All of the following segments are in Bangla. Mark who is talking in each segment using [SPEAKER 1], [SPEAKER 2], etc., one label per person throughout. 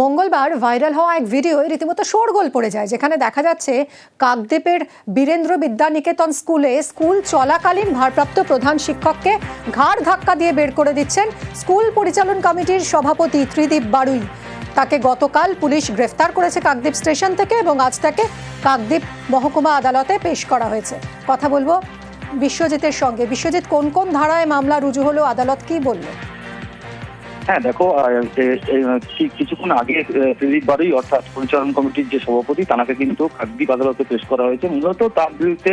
[SPEAKER 1] মঙ্গলবার ভাইরাল হওয়া এক ভিডিও রীতিমতো শোরগোল পড়ে যায়, যেখানে দেখা যাচ্ছে কাকদ্বীপের বীরেন্দ্র বিদ্যানিকেতন স্কুলে স্কুল চলাকালীন ভারপ্রাপ্ত প্রধান শিক্ষককে ঘাড় ধাক্কা দিয়ে বের করে দিচ্ছেন স্কুল পরিচালন কমিটির সভাপতি ত্রিদীপ বারুই। তাকে গতকাল পুলিশ গ্রেফতার করেছে কাকদ্বীপ স্টেশন থেকে এবং আজ তাকে কাকদ্বীপ মহকুমা আদালতে পেশ করা হয়েছে। কথা বলব বিশ্বজিতের সঙ্গে। বিশ্বজিৎ, কোন কোন ধারায় মামলা রুজু হলো, আদালত কি বলল?
[SPEAKER 2] হ্যাঁ দেখো কিছুক্ষণ আগে ত্রিদীপ বারুই অর্থাৎ পরিচালন কমিটির যে সভাপতি, তাকে কিন্তু কাকদ্বীপ আদালতে পেশ করা হয়েছে। মূলত তার বিরুদ্ধে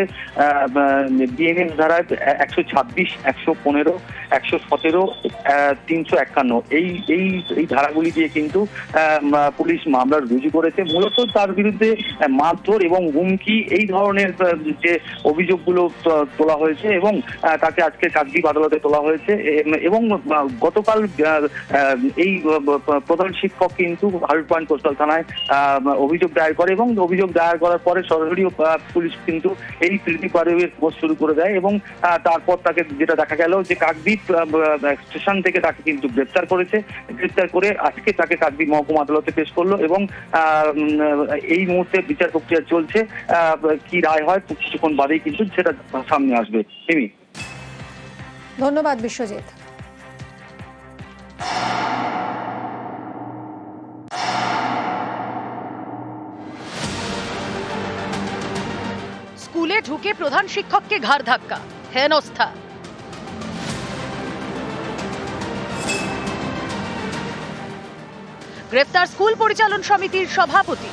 [SPEAKER 2] বিএনএস ধারায় একশো ছাব্বিশ, একশো পনেরো, একশো সতেরো তিনশো একান্ন। এই এই এই ধারাগুলি দিয়ে কিন্তু পুলিশ মামলা রুজু করেছে। মূলত তার বিরুদ্ধে মারধর এবং হুমকি, এই ধরনের যে অভিযোগগুলো তোলা হয়েছে এবং তাকে আজকে কাকদ্বীপ আদালতে তোলা হয়েছে। এবং গতকাল এই প্রধান শিক্ষক কিন্তু হার্ড পয়েন্ট কোস্টাল থানায় অভিযোগ দায়ের করে এবং অভিযোগ দায়ের করার পরে সরাসরি পুলিশ কিন্তু এই তৃতীয় পারিবের খোঁজ শুরু করে দেয় এবং তারপর তাকে যেটা দেখা গেল যে কাকদ্বীপ স্টেশন থেকে তাকে কিন্তু গ্রেপ্তার করেছে। গ্রেপ্তার করে আজকে তাকে কাকদ্বীপ মহকুমা আদালতে পেশ করল এবং এই মুহূর্তে বিচার প্রক্রিয়া চলছে কি রায় হয়, কিছুক্ষণ বাদেই কিন্তু সেটা সামনে আসবে।
[SPEAKER 1] ধন্যবাদ বিশ্বজিৎ।
[SPEAKER 3] স্কুলে ঢুকে প্রধান শিক্ষককে ঘাড় ধাক্কা। হেনস্থা। গ্রেফতার স্কুল পরিচালন সমিতির সভাপতি।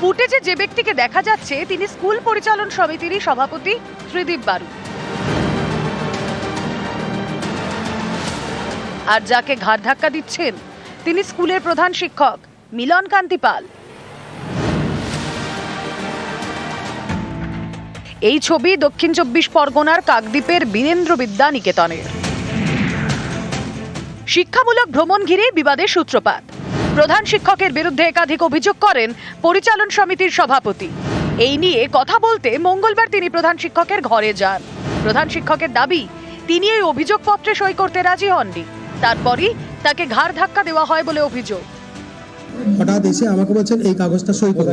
[SPEAKER 3] ফুটেজে যে ব্যক্তিকে দেখা যাচ্ছে, তিনি স্কুল পরিচালন সমিতিরই সভাপতি ত্রিদীপ বারু। আর যাকে ঘাড় ধাক্কা দিচ্ছেন, তিনি স্কুলের প্রধান শিক্ষক। মিলন কান্তি পাল। এই ছবি দক্ষিণ চব্বিশ পরগনার কাকদ্বীপের বীরেন্দ্র বিদ্যা নিকেতনের শিক্ষামূলক ভ্রমণ ঘিরে বিবাদের সূত্রপাত। প্রধান শিক্ষকের বিরুদ্ধে একাধিক অভিযোগ করেন পরিচালন সমিতির সভাপতি। এই নিয়ে কথা বলতে মঙ্গলবার তিনি প্রধান শিক্ষকের ঘরে যান। প্রধান শিক্ষকের দাবি, তিনি এই অভিযোগপত্রে সই করতে রাজি হননি। তারপরই তাকে ঘাড় ধাক্কা দেওয়া হয় বলে অভিযোগ।
[SPEAKER 4] হঠাৎ এসে আমাকে বলছেন এই কাগজটা সই করে।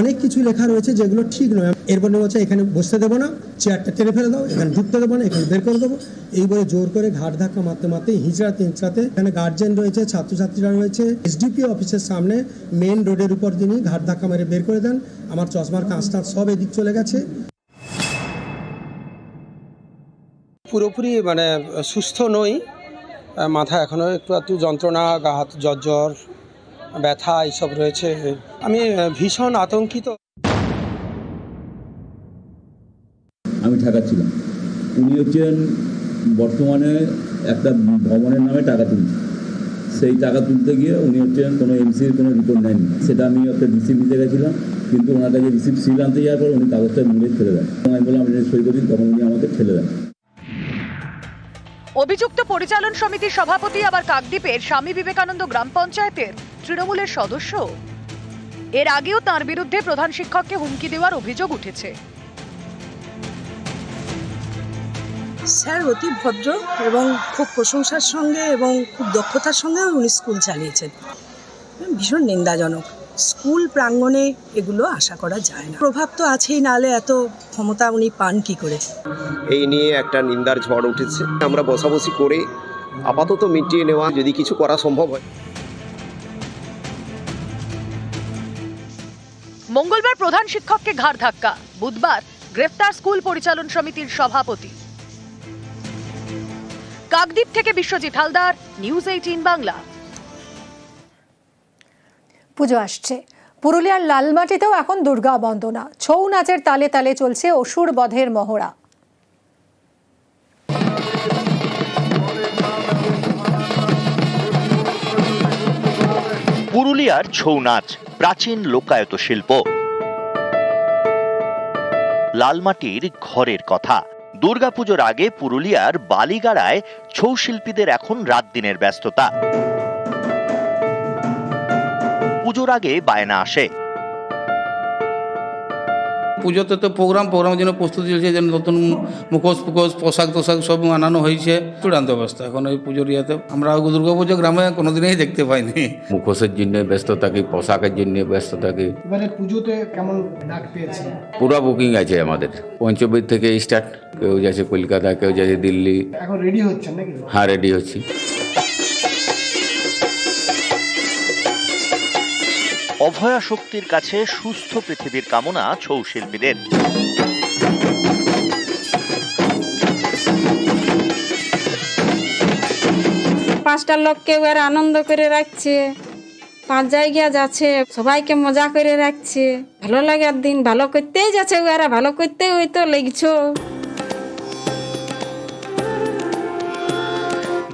[SPEAKER 4] অনেক কিছু লেখা রয়েছে যেগুলো ঠিক নয়। এরপর বলছে এখানে বসতে দেবো না চেয়ারটা টেনে ফেলে দাও এখানে ঢুকতে দেবো না এখানে বের করে দেবো। এই বলে জোর করে ঘাট ধাক্কা মারতে মারতে হিঁচড়াতে হিঁচড়াতে এখানে গার্জেন রয়েছে ছাত্রছাত্রীরা রয়েছে এসডিপি অফিসের সামনে মেন রোডের উপর তিনি ঘাট ধাক্কা মেরে বের করে দেন। আমার চশমার কাঁচটা সব এদিক চলে গেছে।
[SPEAKER 5] পুরোপুরি মানে সুস্থ নই। মাথা এখনও একটু একটু যন্ত্রণা গা হাত জ্বর জ্বর ব্যথা এইসব রয়েছে। আমি ভীষণ আতঙ্কিত।
[SPEAKER 6] আমি ঠেকাচ্ছিলাম উনি হচ্ছেন বর্তমানে একটা ভবনের নামে টাকা তুলছে সেই টাকা তুলতে গিয়ে উনি হচ্ছেন কোনো এমসির কোনো রিপোর্ট নেননি। সেটা আমি একটা রিসিপ্ট দিতে গেছিলাম কিন্তু ওনার কাছে রিসিপ্ট সিল আনতে যাওয়ার পর উনি কাগজটা মুড়ে ফেলে দেন। এবং আমি বললাম আমি সই করি তখন উনি আমাকে ফেলে দেন।
[SPEAKER 3] অভিযুক্ত পরিচালন সমিতির সভাপতি আবার কাকদ্বীপের স্বামী বিবেকানন্দ গ্রাম পঞ্চায়েতের তৃণমূলের সদস্য? এর আগেও তার বিরুদ্ধে প্রধান শিক্ষককে হুমকি দেওয়ার অভিযোগ উঠেছে।
[SPEAKER 7] স্যার অতি ভদ্র এবং খুব প্রশংসার সঙ্গে এবং খুব দক্ষতার সঙ্গে উনি স্কুল চালিয়েছেন। ভীষণ নিন্দাজনক। স্কুল প্রাঙ্গণে এগুলো আশা করা যায় না। প্রভাব তো আছেই নালে এত ক্ষমতা উনি পান কি করে?
[SPEAKER 8] এই নিয়ে একটা নিন্দার ঝড় উঠেছে। আমরা বসাবসি করে আপাতত মিটিয়ে নেওয়া যদি কিছু করা সম্ভব হয়।
[SPEAKER 3] মঙ্গলবার প্রধান শিক্ষককে ঘাড় ধাক্কা, বুধবার গ্রেফতার স্কুল পরিচালন সমিতির সভাপতি। কাকদ্বীপ থেকে বিশ্বজিৎ হালদার, নিউজ এইটিন বাংলা।
[SPEAKER 1] পুজো আসছে। পুরুলিয়ার লালমাটিতেও এখন দুর্গা বন্দনা। ছৌ নাচের তালে তালে চলছে অসুর বধের মহড়া।
[SPEAKER 9] পুরুলিয়ার ছৌ নাচ প্রাচীন লোকায়ত শিল্প। লালমাটির ঘরের কথা। দুর্গাপুজোর আগে পুরুলিয়ার বালিগাড়ায় ছৌ শিল্পীদের এখন রাত দিনের ব্যস্ততা। পুজোর আগে বায়না আসে।
[SPEAKER 10] পুজোতে তো প্রোগ্রাম প্রোগ্রামের জন্য প্রস্তুতি চলছে যে নতুন মুখোশ ফুখোশ পোশাক তোশাক সব আনানো হয়েছে। চূড়ান্ত অবস্থা এখন ওই পুজোর ইয়েতে। আমরা দুর্গাপুজো গ্রামে কোনোদিনই দেখতে পাইনি।
[SPEAKER 11] মুখোশের জন্য ব্যস্ত থাকি পোশাকের জন্য ব্যস্ত থাকি।
[SPEAKER 12] এবারে পুজোতে কেমন ডাক পেয়েছে?
[SPEAKER 11] পুরো বুকিং আছে আমাদের। পঞ্চবীর থেকে স্টার্ট কেউ যাচ্ছে কলকাতা কেউ যাচ্ছে দিল্লি।
[SPEAKER 12] এখন রেডি হচ্ছে নাকি?
[SPEAKER 11] হ্যাঁ রেডি হচ্ছি।
[SPEAKER 9] অভয়া শক্তির কাছে সুস্থ পৃথিবীর কামনা ছৌ শিল্পীদের
[SPEAKER 13] পাঁচটা লোককে ওরা আনন্দ করে রাখছে। পাঁচ জায়গা যাচ্ছে সবাইকে মজা করে রাখছে। ভালো লাগার দিন ভালো করতেই যাচ্ছে ওরা ভালো করতেই ওই তো লেগছো।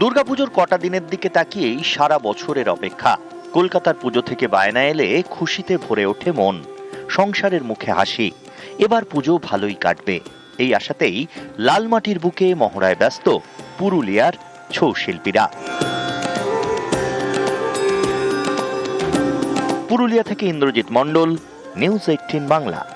[SPEAKER 9] দুর্গাপুজোর কটা দিনের দিকে তাকিয়েই সারা বছরের অপেক্ষা। কলকাতার পুজো থেকে বায়না এলে খুশিতে ভরে ওঠে মন, সংসারের মুখে হাসি। এবার পুজো ভালোই কাটবে। এই আশাতেই লাল মাটির বুকে মহড়ায় ব্যস্ত পুরুলিয়ার ছৌ শিল্পীরা। পুরুলিয়া থেকে ইন্দ্রজিৎ মণ্ডল, নিউজ এইটিন বাংলা।